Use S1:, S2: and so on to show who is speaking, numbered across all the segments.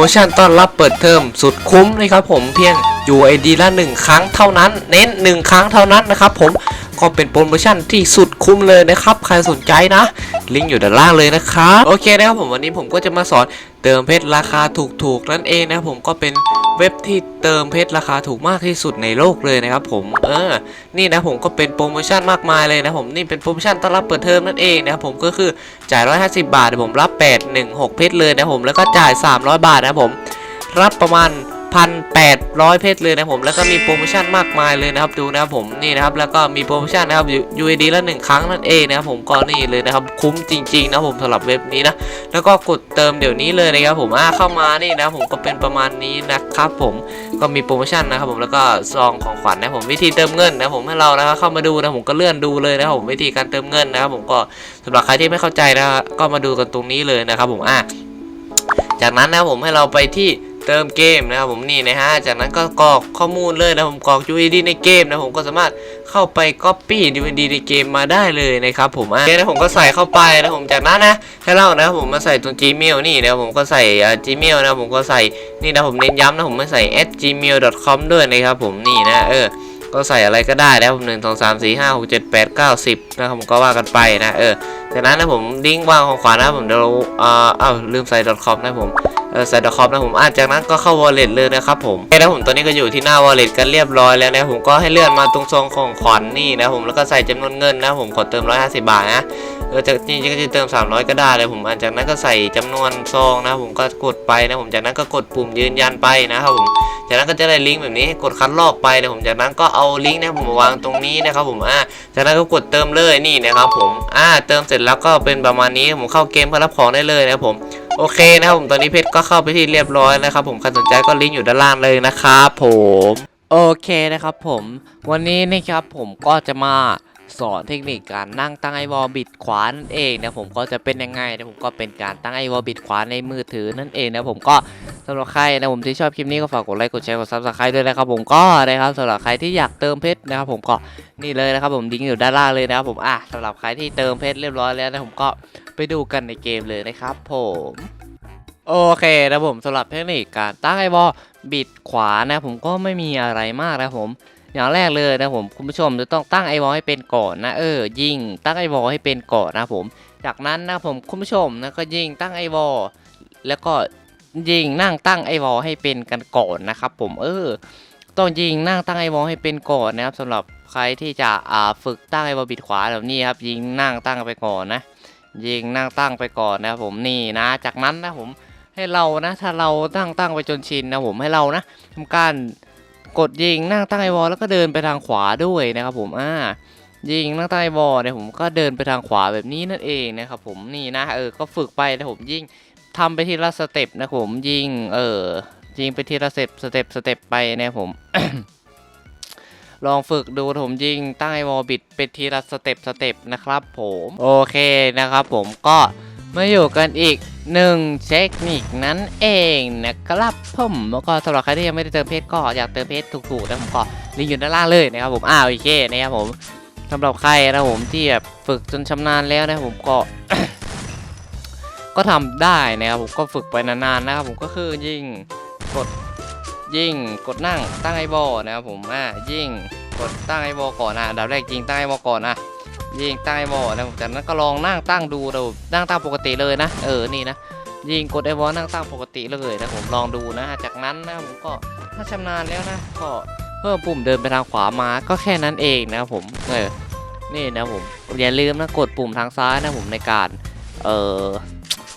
S1: มชั่นต้อนรับเปิดเทอมสุดคุ้มนะครับผมเพียง UID ละ 1 ครั้งเท่านั้น เน้น 1 ครั้งเท่านั้นนะครับผม ก็เป็นโปรโมชั่นที่สุดคุ้มเลยนะครับ ใครสนใจนะ ลิงก์อยู่ด้านล่างเลยนะครับ โอเคนะครับผมวันนี้ผมก็จะมาสอนเติมเพชรราคาถูกๆ นั่นเองนะครับผมก็เป็นเว็บที่เติมเพชรราคาถูกมากที่สุดในโลกเลยนะครับผม เออ นี่นะผมก็เป็นโปรโมชั่นมากมายเลยนะผม นี่เป็นโปรโมชั่นต้อนรับเปิดเทอมนั่นเองนะครับผมก็คือจ่าย 150 บาทผมรับ 816 เพชรเลยนะผม แล้วก็จ่าย 300 บาทนะผม รับประมาณ 1,800 เพชรเลยนะผมแล้วก็มีโปรโมชั่นมากมายเลยนะครับดูนะครับผมนี่นะครับแล้วก็มีโปรโมชั่นนะครับ UAD ละหนึ่งครั้งนั่นเองนะครับผมก็นี่เลยนะครับคุ้มจริงๆนะผมสำหรับเว็บนี้นะแล้วก็กดเติมเดี๋ยวนี้เลยนะครับผมอ่าเข้ามานี่นะผมก็เป็นประมาณนี้นะครับผมก็มีโปรโมชั่นนะครับผมแล้วก็ซองของขวัญนะผมวิธีเติมเงินนะผมให้เรานะครับเข้ามาดูนะผมก็เลื่อนดูเลยนะครับผมวิธีการเติมเงินนะครับผมก็สำหรับใครที่ไม่เข้าใจนะก็มาดูกันตรงนี้เลยนะครับผมอ่าจากนั้นนะผมให้เราไปที่ เติมเกมนะครับผมนี่นะฮะจากนั้นก็กรอกข้อมูลเลยนะผมกรอก UID ในเกมนะผมก็สามารถเข้าไป Copy UID ในเกมมาได้เลยนะครับผมอะโอเคนะผมก็ใส่เข้าไปนะผมจากนั้นนะให้เรานะผมมาใส่ตัว Gmail นี่นะผมก็ใส่อ่า Gmail นะผมก็ใส่นี่นะผมเน้นย้ำนะผมมาใส่ @gmail.com ด้วยนะครับผมนี่นะเออก็ใส่อะไรก็ได้นะครับผมหนึ่งสองสามสี่ห้าหกเจ็ดแปดเก้าสิบนะครับผมก็ว่ากันไปนะเออจากนั้นนะผมลิงก์วางของขวานะผมเดี๋ยวเราเอ่ออ้าวลืมใส่ .com นะผม เออใส่ .com นะผมอะจากนั้นก็เข้าวอลเล็ตเลยนะครับผมโอเคนะผมตอนนี้ก็อยู่ที่หน้าวอลเล็ตกันเรียบร้อยแล้วนะผมก็ให้เลื่อนมาตรงซองของขวัญนี่นะผมแล้วก็ใส่จำนวนเงินนะผมขอเติม 150 บาทนะเออจากจริงๆก็จะเติม 300 ก็ได้เลยผมอะจากนั้นก็ใส่จำนวนซองนะผมก็กดไปนะผมจากนั้นก็กดปุ่มยืนยันไปนะครับผม จากนั้นก็จะได้ลิงก์แบบนี้ให้กดคัดลอกไปนะผมจากนั้นก็เอาลิงก์นะผมวางตรงนี้นะครับผมอ่าจากนั้นก็กดเติมเลยนี่นะครับผมอ่าเติมเสร็จแล้วก็เป็นประมาณนี้ผมเข้าเกมเพื่อรับของได้เลยนะครับผมโอเคนะครับผมตอนนี้เพชรก็เข้าไปที่เรียบร้อยนะครับผมใครสนใจก็ลิงก์อยู่ด้านล่างเลยนะครับผมโอเคนะครับผม วันนี้นะครับผมก็จะมา สอนเทคนิคการนั่งตั้งไอวอลบิดขวานั่นเองนะผมก็จะเป็นยังไงนะผมก็เป็นการตั้งไอวอลบิดขวาในมือถือนั่นเองนะผมก็สำหรับใครนะผมที่ชอบคลิปนี้ก็ฝากกดไลค์กดแชร์กดซับสไครต์ด้วยนะครับผมก็นะครับสำหรับใครที่อยากเติมเพชรนะครับผมก็นี่เลยนะครับผมลิงอยู่ด้านล่างเลยนะครับผมอะสำหรับใครที่เติมเพชรเรียบร้อยแล้วนะผมก็ไปดูกันในเกมเลยนะครับผมโอเคนะผมสำหรับเทคนิคการตั้งไอวอลบิดขวานะผมก็ไม่มีอะไรมากนะผม อย่างแรกเลยนะผมคุณผู้ชมจะต้องตั้งไอวอลให้เป็นก่อนนะเออยิงตั้งไอวอลให้เป็นก่อนนะผม จากนั้นนะผมคุณผู้ชมนะก็ยิงตั้งไอวอลแล้วก็ยิงนั่งตั้งไอวอลให้เป็นกันก่อนนะครับผมเออต้องยิงนั่งตั้งไอวอลให้เป็นก่อนนะครับสำหรับใครที่จะอ่าฝึกตั้งไอวอลบิดขวาแบบนี้ครับยิงนั่งตั้งไปก่อนนะยิงนั่งตั้งไปก่อนนะครับผมนี่นะ จากนั้นนะผมให้เรานะถ้าเราตั้งตั้งไปจนชินนะผมให้เรานะทำการ กดยิงนั่งตั้งไอวอลแล้วก็เดินไปทางขวาด้วยนะครับผมอ่ายิงนั่งใต้บอลเนี่ยผมก็เดินไปทางขวาแบบนี้นั่นเองนะครับผมนี่นะเออก็ฝึกไปนะผมยิงทำไปทีละสเต็ปนะผมยิงเออยิงไปทีละสเต็ปสเต็ปสเต็ปไปนะผมลองฝึกดูผมยิงตั้งไอวอลบิดเป็นทีละสเต็ปสเต็ปนะครับผมโอเคนะครับผมก็มาอยู่กันอีก หนึ่งเทคนิคนั้นเองนะครับผมแล้วก็สำหรับใครที่ยังไม่ได้เติมเพชรก็อยากเติมเพชรถูกๆนะผมก็ลิงก์อยู่ด้านล่างเลยนะครับผมอ้าวโอเคนะครับผมสำหรับใครนะผมที่แบบฝึกจนชำนาญแล้วนะผมก็ ก็ทำได้นะครับผมก็ฝึกไปนานๆนะครับผมก็คือยิงกดยิงกดนั่งตั้งไอ้บอนะครับผมอ่ายิงกดตั้งไอ้บอก่อนนะอันดับแรกยิงตั้งไอบอก่อนนะ ยิงตั้งไอ้บอลนะผมจากนั้นก็ลองนั่งตั้งดูเดูนั่งตั้งปกติเลยนะ เออนี่นะยิงกดไอ้บอนั่งตั้งปกติเลยนะผมลองดูนะ จากนั้นนะผมก็ถ้าชำนาญแล้วนะก็เพิ่มปุ่มเดินไปทางขวามาก็แค่นั้นเองนะผมเออนี่นะผมอย่าลืมนะกดปุ่มทางซ้ายนะผมในการเอ่อ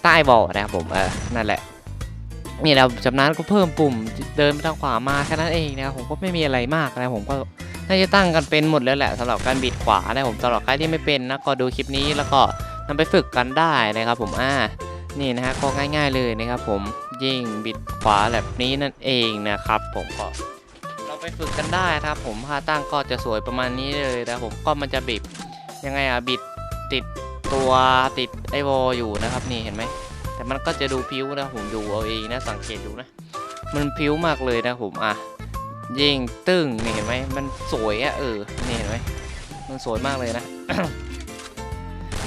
S1: ใต้บอนะครับผมเออนั่นแหละนี่เราจากนั้นก็เพิ่มปุ่มเดินไปทางขวามาแค่นั้นเองนะครับผมก็ไม่มีอะไรมากนะผมก็ น่าจะตั้งกันเป็นหมดแล้วแหละสำหรับการบิดขวานะผมสำหรับใครที่ไม่เป็นนะก็ดูคลิปนี้แล้วก็นำไปฝึกกันได้นะครับผมอ่านี่นะฮะก็ง่าย ๆเลยนะครับผมยิงบิดขวาแบบนี้นั่นเองนะครับ ผมก็เราไปฝึกกันได้ครับผมท่าตั้งก็จะสวยประมาณนี้เลยนะผมก็มันจะบิดยังไงอะบิดติดตัวติดไอวอลอยู่นะครับนี่เห็นไหมแต่มันก็จะดูพิ้วนะผมดูเอาเองนะสังเกตดูนะ มันพิ้วมากเลยนะผมอะ ยิงตึ้งนี่เห็นไหมมันสวยอะเออนี่เห็นไหมมันสวยมากเลยนะ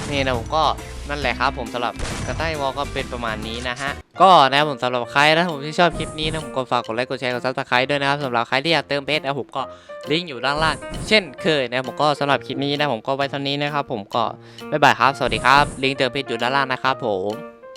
S1: นี่นะผมก็นั่นแหละครับผมสำหรับกระต่ายวอลก็เป็นประมาณนี้นะฮะ ก็นะผมสำหรับใครนะผมที่ชอบคลิปนี้นะผมก็ฝากกดไลค์กดแชร์กดซับสไครต์ด้วยนะครับสำหรับใครที่อยากเติมเพชรนะผมก็ลิงก์อยู่ด้านล่าง เช่นเคยนะผมก็สำหรับคลิปนี้นะผมก็ไว้เท่านี้นะครับผมก็บ๊ายบายครับสวัสดีครับลิงก์เติมเพชรอยู่ด้านล่างนะครับผม